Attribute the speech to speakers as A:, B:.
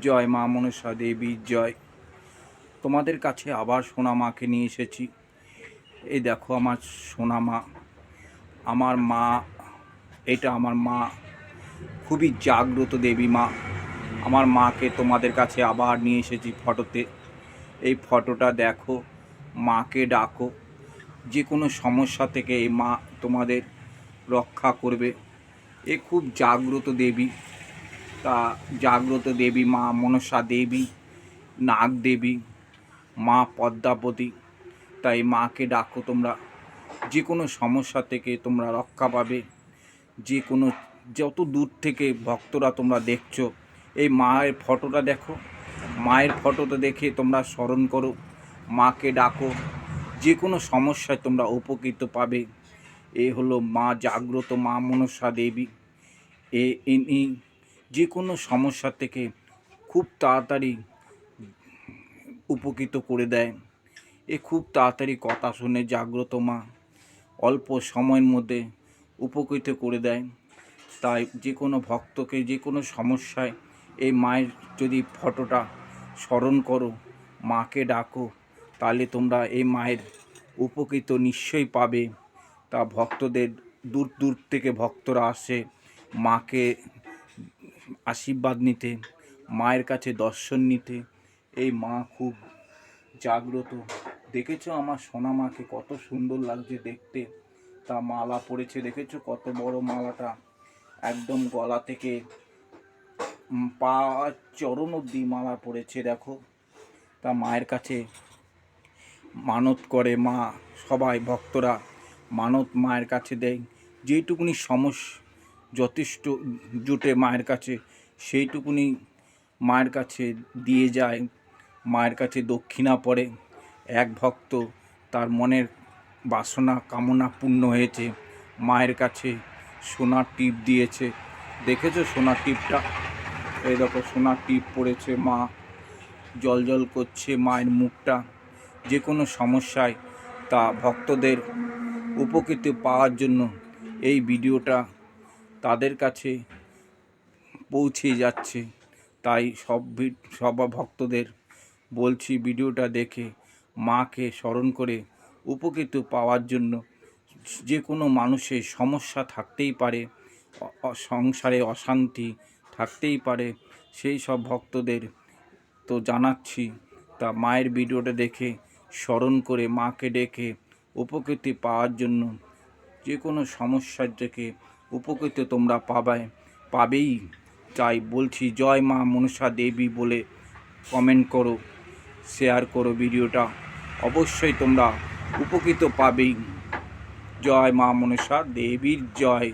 A: জয় মা মনসা দেবীর জয়। তোমাদের কাছে আবার সোনা মাকে নিয়ে এসেছি। এই দেখো আমার সোনা মা। আমার মা, এটা আমার মা। খুবই জাগ্রত দেবী মা। আমার মাকে তোমাদের কাছে আবার নিয়ে এসেছি ফটোতে। এই ফটোটা দেখো, মাকে ডাকো। যে কোনো সমস্যা থেকে এই মা তোমাদের রক্ষা করবে। এ খুব জাগ্রত দেবী। তা জাগ্রত দেবী, মা মনসা দেবী, নাগ দেবী, মা পদ্মাবতী তাই মাকে ডাকো তোমরা। যে কোনো সমস্যা থেকে তোমরা রক্ষা পাবে। যে কোনো যত দূর থেকে ভক্তরা তোমরা দেখছ, এই মায়ের ফটোটা দেখো। মায়ের ফটোটা দেখে তোমরা স্মরণ করো। মাকে ডাকো। যে কোনো সমস্যায় তোমরা উপকৃত পাবে। এ হলো মা জাগ্রত মা মনসা দেবী। এ ইনি যে কোনো সমস্যা থেকে খুব তাড়াতাড়ি উপকৃত করে দেয়। এ খুব তাড়াতাড়ি কথা শুনে জাগ্রত মা অল্প সময়ের মধ্যে উপকৃত করে দেয়। তাই যে কোনো ভক্তকে যে কোনো সমস্যায় এই মায়ের যদি ফটোটা স্মরণ করো, মাকে ডাকো, তাহলে তোমরা এই মায়ের উপকৃত নিশ্চয়ই পাবে। তা ভক্তদের দূর দূর থেকে ভক্তরা আসে মাকে আশীর্বাদ নিতে, মায়ের কাছে দর্শন নিতে। এই মা খুব জাগ্রত। দেখেছ আমার সোনা মাকে কত সুন্দর লাগছে দেখতে? তা মালা পড়েছে, দেখেছ কত বড় মালাটা? একদম গলা থেকে পা চরণ অব্দি মালা পড়েছে, দেখো। তা মায়ের কাছে মানত করে মা, সবাই ভক্তরা। মানত মায়ের কাছে দেয়। যেইটুকুনি সমস্যা যথেষ্ট জুটে মায়ের কাছে, সেইটুকুনি মায়ের কাছে দিয়ে যায়, মায়ের কাছে দক্ষিণা পড়ে। এক ভক্ত তার মনের বাসনা, কামনা পূর্ণ হয়েছে, মায়ের কাছে সোনার টিপ দিয়েছে। দেখেছ সোনার টিপটা? এই দেখো, সোনার টিপ পড়েছে মা, জল জল করছে মায়ের মুখটা। যে কোনো সমস্যায় তা ভক্তদের উপকৃত পাওয়ার জন্য এই ভিডিওটা তাদের কাছে পৌঁছে যাচ্ছে। তাই সব সব ভক্তদের বলছি ভিডিওটা দেখে মাকে স্মরণ করে উপকৃত পাওয়ার জন্য। যে কোনো মানুষের সমস্যা থাকতেই পারে সংসারে অশান্তি থাকতেই পারে, সেই সব ভক্তদের তো জানাচ্ছি। তা মায়ের ভিডিওটা দেখে স্মরণ করে মাকে ডেকে উপকৃতি পাওয়ার জন্য যে কোনো সমস্যার থেকে উপকৃত তোমরা পাবে পাবেই। চাই বলছি, জয় মা মনসা দেবী বলে কমেন্ট করো শেয়ার করো ভিডিওটা। অবশ্যই তোমরা উপকৃত পাবেই। জয় মা মনসা দেবীর জয়।